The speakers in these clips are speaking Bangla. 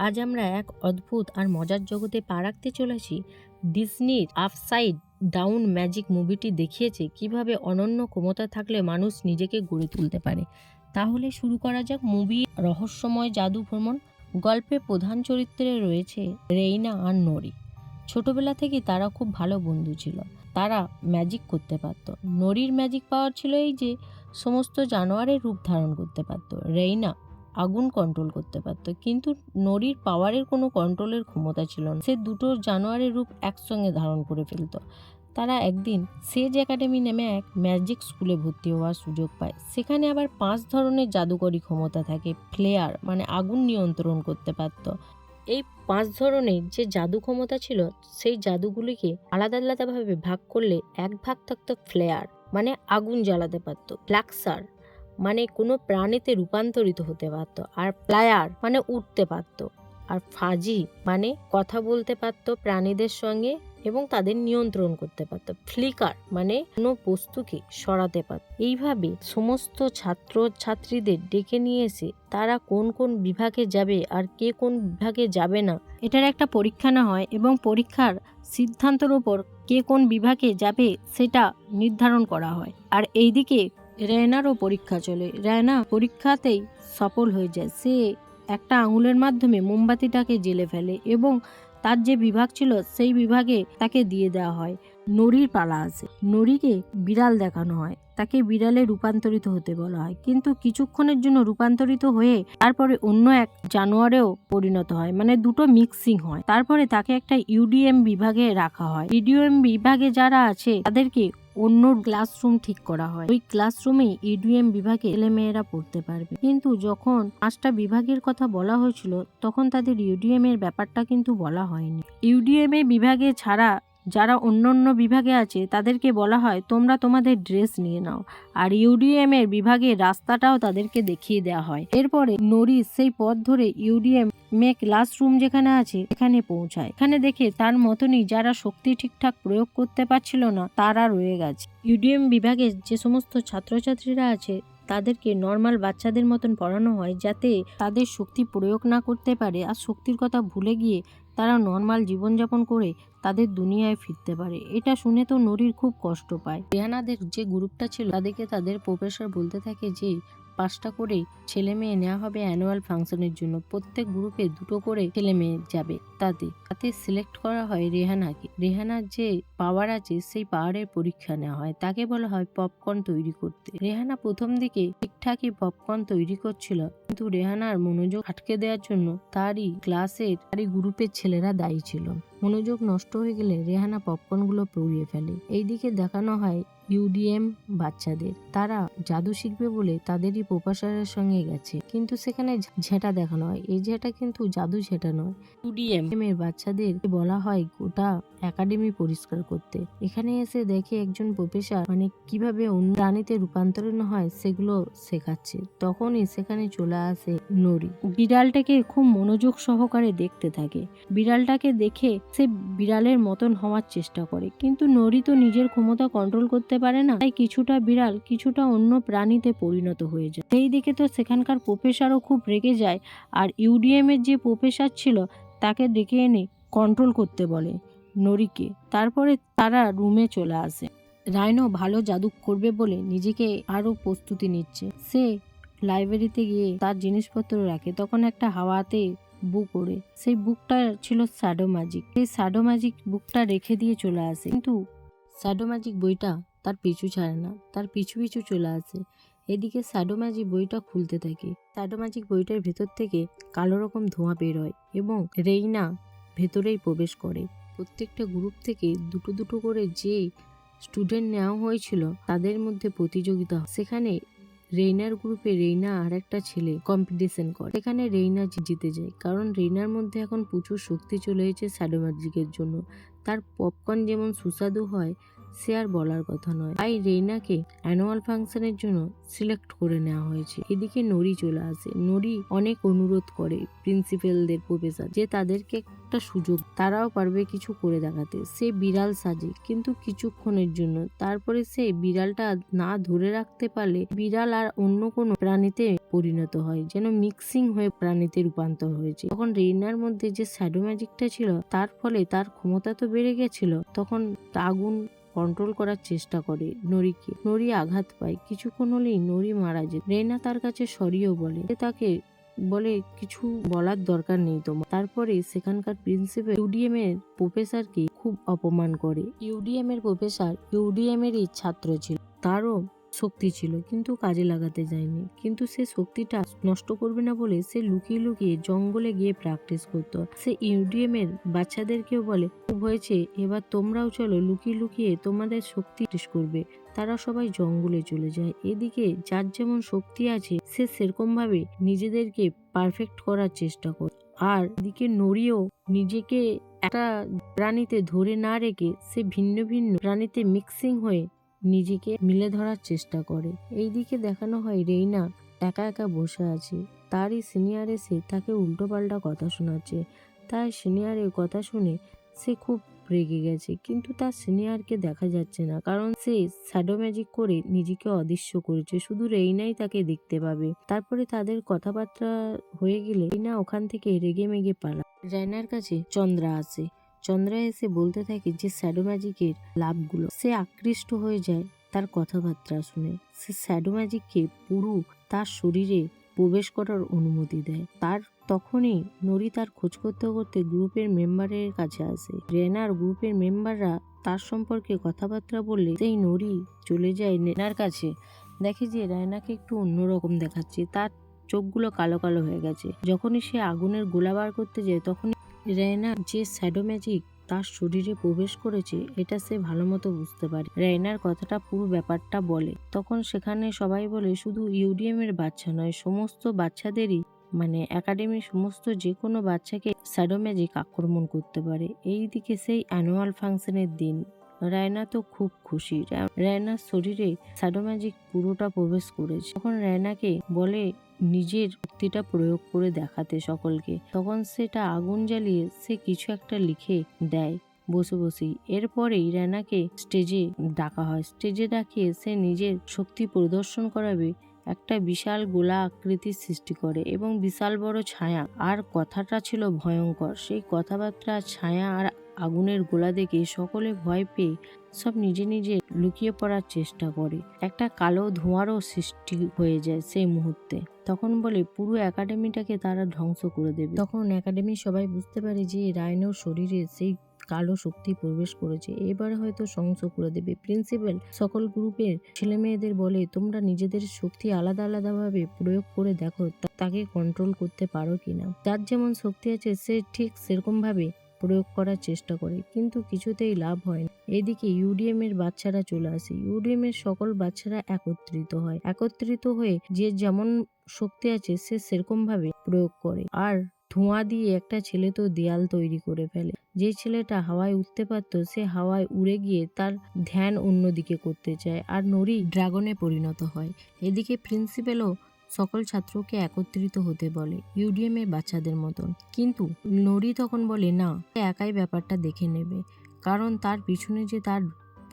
আজ আমরা এক অদ্ভুত আর মজার জগতে পা রাখতে চলেছি ডিজনির আপসাইড ডাউন ম্যাজিক মুভিটি দেখিয়েছে কীভাবে অনন্য ক্ষমতা থাকলে মানুষ নিজেকে গড়ে তুলতে পারে। তাহলে শুরু করা যাক মুভি রহস্যময় জাদু ভ্রমণ। গল্পে প্রধান চরিত্রে রয়েছে রেইনা আর নরি। ছোটবেলা থেকে তারা খুব ভালো বন্ধু ছিল। তারা ম্যাজিক করতে পারত। নরির ম্যাজিক পাওয়ার ছিল এই যে, সমস্ত জানোয়ারের রূপ ধারণ করতে পারত। রেইনা আগুন কন্ট্রোল করতে পারত। কিন্তু নরির পাওয়ারের কোনো কন্ট্রোলের ক্ষমতা ছিল না। সে দুটো জানোয়ারের রূপ একসঙ্গে ধারণ করে ফেলত। তারা একদিন সেজ একাডেমি নামে এক ম্যাজিক স্কুলে ভর্তি হওয়ার সুযোগ পায়। সেখানে আবার পাঁচ ধরনের জাদুকরী ক্ষমতা থাকে। ফ্লেয়ার মানে আগুন নিয়ন্ত্রণ করতে পারত। এই পাঁচ ধরনের যে জাদু ক্ষমতা ছিল, সেই জাদুগুলিকে আলাদা আলাদাভাবে ভাগ করলে এক ভাগ থাকতো ফ্লেয়ার মানে আগুন জ্বালাতে পারত। ফ্লাক্সার মানে কোনো প্রাণীতে রূপান্তরিত হতে পারত আর প্লায়ার মানে উঠতে পারত আর ফাজি মানে কথা বলতে পারত প্রাণীদের সঙ্গে এবং তাদের নিয়ন্ত্রণ করতে পারত। ফ্লিকার মানে কোনো বস্তুকে সরাতে পারত। এইভাবে সমস্ত ছাত্র ছাত্রীদের ডেকে নিয়ে এসে তারা কোন কোন বিভাগে যাবে আর কে কোন বিভাগে যাবে না, এটার একটা পরীক্ষা না হয় এবং পরীক্ষার সিদ্ধান্তের ওপর কে কোন বিভাগে যাবে সেটা নির্ধারণ করা হয়। আর এইদিকে রেনারও পরীক্ষা চলে। রেনা পরীক্ষাতেই সফল হয়ে যায়। সে একটা আঙুলের মাধ্যমে মোমবাতিটাকে জেলে ফেলে এবং তার যে বিভাগ ছিল, সেই বিভাগে তাকে দিয়ে দেওয়া হয়। নড়ির পালা আছে। নড়িকে বিড়াল দেখানো হয়। তাকে বিড়ালে রূপান্তরিত হতে বলা হয়। কিন্তু কিছুক্ষণের জন্য রূপান্তরিত হয়ে তারপরে অন্য এক জানোয়ারেও পরিণত হয়। মানে দুটো মিক্সিং হয়। তারপরে তাকে একটা ইউডিএম বিভাগে রাখা হয়। ইউডিএম বিভাগে যারা আছে, তাদেরকে অন্য ক্লাসরুম ঠিক করা হয়। ওই ক্লাসরুমে ইডিএম বিভাগে ছেলেমেয়েরা পড়তে পারবে। কিন্তু যখন পাঁচটা বিভাগের কথা বলা হয়েছিল, তখন তাদের ইউডিএম এর ব্যাপারটা কিন্তু বলা হয়নি। ইউডিএম এ বিভাগে ছাড়া যারা অন্য অন্য বিভাগে আছে, তাদেরকে বলা হয়, তোমরা তোমাদের ড্রেস নিয়ে নাও। আর ইউডিএম এর বিভাগের রাস্তাটাও তাদেরকে দেখিয়ে দেওয়া হয়। এরপরে নরিস সেই পথ ধরে ইউডিএম মে ক্লাসরুম যেখানে আছে এখানে পৌঁছায়। এখানে দেখে তার মতনই যারা শক্তি ঠিকঠাক প্রয়োগ করতে পারছিল না, তারা রয়ে গেছে। ইউডিএম বিভাগে যে সমস্ত ছাত্রছাত্রীরা আছে, তাদেরকে নর্মাল বাচ্চাদের মতন পড়ানো হয়, যাতে তাদের শক্তি প্রয়োগ না করতে পারে। আর শক্তির কথা ভুলে গিয়ে তারা নর্মাল জীবনযাপন করে তাদের দুনিয়ায় ফিরতে পারে। এটা শুনে তো নরির খুব কষ্ট পায়। রেহানাদের যে গ্রুপটা ছিল, তাদেরকে তাদের প্রফেসর বলতে থাকে যে পাঁচটা করে ছেলে মেয়ে নেওয়া হবে অ্যানুয়াল ফাংশনের জন্য। প্রত্যেক গ্রুপে দুটো করে ছেলে মেয়ে যাবে তাতে। তাতে সিলেক্ট করা হয় রেহানাকে। রেহানার যে পাওয়ার আছে, সেই পাওয়ারের পরীক্ষা নেওয়া হয়। তাকে বলা হয় পপকর্ন তৈরি করতে। রেহানা প্রথম দিকে ঠিকঠাকই পপকর্ন তৈরি করছিল, কিন্তু রেহানার মনোযোগ আটকে দেওয়ার জন্য তারই ক্লাসের তারই গ্রুপের ছেলেরা দায়ী ছিল। মনোযোগ নষ্ট হয়ে গেলে রেহানা পপকর্নগুলো পুড়িয়ে ফেলে। এইদিকে দেখানো হয় ইউডিএম বাচ্চাদের। তারা জাদু শিখবে বলে তাদেরই প্রফেসরের সঙ্গে গেছে। কিন্তু সেখানে ঝেঁটা দেখানো হয়। এই ঝেঁটা কিন্তু জাদু ঝেঁটা নয়। ইউডিএম এর বাচ্চাদের বলা হয় গোটা একাডেমি পরিষ্কার করতে। এখানে এসে দেখে একজন প্রফেসর মানে কীভাবে অন্য প্রাণীতে রূপান্তরণ হয় সেগুলো শেখাচ্ছে। তখনই সেখানে চলে আসে নরি বিড়ালটাকে খুব মনোযোগ সহকারে দেখতে থাকে। বিড়ালটাকে দেখে সে বিড়ালের মতন হওয়ার চেষ্টা করে। কিন্তু নরি তো নিজের ক্ষমতা কন্ট্রোল করতে পারে না, তাই কিছুটা বিড়াল কিছুটা অন্য প্রাণীতে পরিণত হয়ে যায়। সেই দিকে তো সেখানকার প্রফেসরও খুব রেগে যায় আর ইউডিএম এর যে প্রফেসর ছিল তাকে ডেকে এনে কন্ট্রোল করতে বলে নরিকে। তারপরে তারা রুমে চলে আসে। রাইনো ভালো জাদু করবে বলে নিজেকে আরও প্রস্তুতি নিচ্ছে। সে লাইব্রেরিতে গিয়ে তার জিনিসপত্র রাখে। তখন একটা হাওয়াতে বুক ওড়ে। সেই বুকটা ছিল স্যাডো ম্যাজিক সেই স্যাডো ম্যাজিক বুকটা রেখে দিয়ে চলে আসে। কিন্তু স্যাডো ম্যাজিক বইটা তার পিছু ছাড়ে না, তার পিছু পিছু চলে আসে। এদিকে স্যাডো ম্যাজিক বইটা খুলতে থাকে। স্যাডো ম্যাজিক বইটার ভেতর থেকে কালো রকম ধোঁয়া বের হয় এবং রেইনা ভেতরেই প্রবেশ করে। প্রত্যেকটা গ্রুপ থেকে দুটো দুটো করে যে স্টুডেন্ট নেওয়া হয়েছিল তাদের মধ্যে প্রতিযোগিতা সেখানে রেইনার গ্রুপে রেইনা আর একটা ছেলে কম্পিটিশন করে। সেখানে রেইনা জিতে যায়। কারণ রেইনার মধ্যে এখন প্রচুর শক্তি চলে এসেছে স্যাডো ম্যাজিকের জন্য। তার পপকর্ন যেমন সুস্বাদু হয় সে আর বলার কথা নয়। তাই রেইনাকে অ্যানুয়াল ফাংশনের জন্য সিলেক্ট করে নেওয়া হয়েছে। এদিকে নরি চলে আসে। নরি অনেক অনুরোধ করে প্রিন্সিপালদের প্রফেসর যে তাদেরকে একটা সুযোগ, তারাও পারবে কিছু করে দেখাতে। সে বিড়াল সাজে, কিন্তু কিছুক্ষণের জন্য। তারপরে সে বিড়ালটা না ধরে রাখতে পারলে বিড়াল আর অন্য কোনো প্রাণীতে পরিণত হয়, যেন মিক্সিং হয়ে প্রাণীতে রূপান্তর হয়েছে। তখন রেইনার মধ্যে যে শ্যাডো ম্যাজিকটা ছিল, তার ফলে তার ক্ষমতা তো বেড়ে গেছিল। তখন আগুন কন্ট্রোল করার চেষ্টা করে নরিকে। নরি আঘাত পায়। কিছুক্ষণ হলেই নরি মারা যায়। রেনা তার কাছে সরিয়েও বলে তাকে বলে কিছু বলার দরকার নেই তোমার। তারপরে সেখানকার প্রিন্সিপাল ইউডিএম এর প্রফেসরকে খুব অপমান করে। ইউডিএম এর প্রফেসর ইউডিএম এরই ছাত্র ছিল। তারও শক্তি ছিল, কিন্তু কাজে লাগাতে যায়নি। কিন্তু সে শক্তিটা নষ্ট করবে না বলে সে লুকিয়ে লুকিয়ে জঙ্গলে গিয়ে প্র্যাকটিস করতো। সে ইউডিএম এর বাচ্চাদেরকেও বলে হয়েছে, এবার তোমরাও চলো লুকিয়ে লুকিয়ে তোমাদের শক্তি করবে। তারা সবাই জঙ্গলে চলে যায়। এদিকে যার যেমন শক্তি আছে, সে সেরকম ভাবে নিজেদেরকে পারফেক্ট করার চেষ্টা করে। আর এদিকে নড়িও নিজেকে একটা প্রাণীতে ধরে না রেখে সে ভিন্ন ভিন্ন প্রাণীতে মিক্সিং হয়ে নিজেকে মিলে ধরার চেষ্টা করে। এইদিকে দেখানো হয় রেইনা একা একা বসে আছে। তারই সিনিয়র এসে তাকে উল্টোপাল্টা কথা শোনাচ্ছে। তাই সিনিয়রের কথা শুনে সে খুব রেগে গেছে, কিন্তু তার সিনিয়রকে দেখা যাচ্ছে না, কারণ সে শ্যাডো ম্যাজিক করে নিজেকে অদৃশ্য করেছে। শুধু রেইনাই তাকে দেখতে পাবে। তারপরে তাদের কথাবার্তা হয়ে গেলে রেইনা ওখান থেকে রেগে মেগে পালা। রায়নার কাছে চন্দ্রা আসে চন্দ্রা এসে বলতে থাকে যে শ্যাডো ম্যাজিকের লাভগুলো। সে আকৃষ্ট হয়ে যায় তার কথাবার্তা শুনে। সে শ্যাডো ম্যাজিককে পুরো তার শরীরে প্রবেশ করার অনুমতি দেয়। তার তখনই নরি তার খোঁজ করতে করতে গ্রুপের মেম্বারের কাছে আসে। রেনার গ্রুপের মেম্বাররা তার সম্পর্কে কথাবার্তা বললে সেই নরি চলে যায় নেনার কাছে। দেখে যে রায়নাকে একটু অন্যরকম দেখাচ্ছে। তার চোখগুলো কালো কালো হয়ে গেছে। যখনই সে আগুনের গোলা বার করতে যায় তখনই রেনা যে শ্যাডো ম্যাজিক তার শরীরে প্রবেশ করেছে, এটা সে ভালো মতো বুঝতে পারে। রেনার কথাটা পুরো ব্যাপারটা বলে। তখন সেখানে সবাই বলে, শুধু ইউডিএম এর বাচ্চা নয়, সমস্ত বাচ্চাদেরই মানে একাডেমির সমস্ত যে কোনো বাচ্চাকে শ্যাডো ম্যাজিক আক্রমণ করতে পারে। এই দিকে সেই অ্যানুয়াল ফাংশনের দিন। রায়না তো খুব খুশি। রায়নার শরীরে শ্যাডো ম্যাজিক পুরোটা প্রবেশ করেছে। তখন রায়নাকে বলে নিজের শক্তিটা প্রয়োগ করে দেখাতে সকলকে। তখন সেটা আগুন জ্বালিয়ে সে কিছু একটা লিখে দেয়। বসে বসেই। এরপরেই রেনাকে স্টেজে ডাকা হয়। স্টেজে ডাকিয়ে সে নিজের শক্তি প্রদর্শন করাবে। একটা বিশাল গোলা আকৃতির সৃষ্টি করে এবং বিশাল বড় ছায়া। আর কথাটা ছিল ভয়ঙ্কর। সেই কথাবার্তা ছায়া আর আগুনের গোলা দেখে সকলে ভয় পেয়ে সব নিজে নিজে লুকিয়ে পড়ার চেষ্টা করে। একটা কালো ধোঁয়ারও সৃষ্টি হয়ে যায় সেই মুহূর্তে। তখন বলে, পুরো একাডেমিটাকে তারা ধ্বংস করে দেবে। তখন একাডেমির সবাই বুঝতে পারে যে রায়নোর শরীরে সেই কালো শক্তি প্রবেশ করেছে। এবারে হয়তো ধ্বংস করে দেবে। প্রিন্সিপাল সকল গ্রুপের ছেলে মেয়েদের বলে, তোমরা নিজেদের শক্তি আলাদা আলাদাভাবে প্রয়োগ করে দেখো তাকে কন্ট্রোল করতে পারো কিনা? যার যেমন শক্তি আছে, সে ঠিক সেরকম ভাবে প্রয়োগ করার চেষ্টা করে, কিন্তু কিছুতেই লাভ হয় না। এদিকে ইউডিএম এর বাচ্চারা চলে আসে। ইউডিএম এর সকল বাচ্চারা একত্রিত হয়। একত্রিত হয়ে যে যেমন শক্তি আছে, সে সেরকম ভাবে প্রয়োগ করে। আর ধোঁয়া দিয়ে একটা ছেলে তো দেয়াল তৈরি করে ফেলে। যে ছেলেটা হাওয়ায় উঠতে পারতো, সে হাওয়ায় উড়ে গিয়ে তার ধ্যান অন্যদিকে করতে চায়। আর নরি ড্রাগনে পরিণত হয়। এদিকে প্রিন্সিপালও সকল ছাত্রকে একত্রিত হতে বলে ইউডিএম এর বাচ্চাদের মতন। কিন্তু নরি তখন বলে, না একাই ব্যাপারটা দেখে নেবে। কারণ তার পিছনে যে তার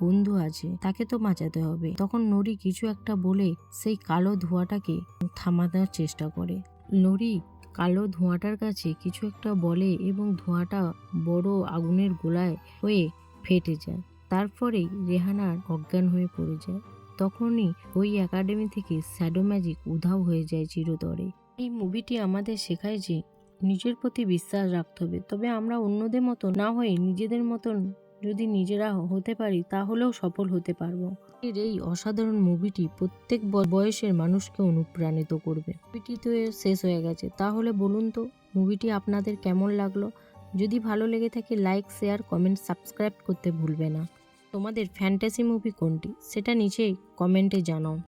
বন্ধু আছে, তাকে তো বাঁচাতে হবে। তখন নরি কিছু একটা বলে সেই কালো ধোঁয়াটাকে থামানোর চেষ্টা করে। নরি কালো ধোঁয়াটার কাছে কিছু একটা বলে এবং ধোঁয়াটা বড় আগুনের গোলায় হয়ে ফেটে যায়। তারপরেই রেহানার অজ্ঞান হয়ে পড়ে যায়। তখনই ওই একাডেমি থেকে স্যাডো ম্যাজিক উধাও হয়ে যায় চিরতরে। এই মুভিটি আমাদের শেখায় যে নিজের প্রতি বিশ্বাস রাখতে হবে। তবে আমরা অন্যদের মতো না হয়ে নিজেদের মতন যদি নিজেরা হতে পারি, তাহলেও সফল হতে পারব। এর এই অসাধারণ মুভিটি প্রত্যেক বয়সের মানুষকে অনুপ্রাণিত করবে। মুভিটি তো শেষ হয়ে গেছে। তাহলে বলুন তো মুভিটি আপনাদের কেমন লাগল? যদি ভালো লেগে থাকে লাইক শেয়ার কমেন্ট সাবস্ক্রাইব করতে ভুলবে না। তোমাদের ফ্যান্টাসি মুভি কোনটি? সেটা নিচে কমেন্টে জানাও।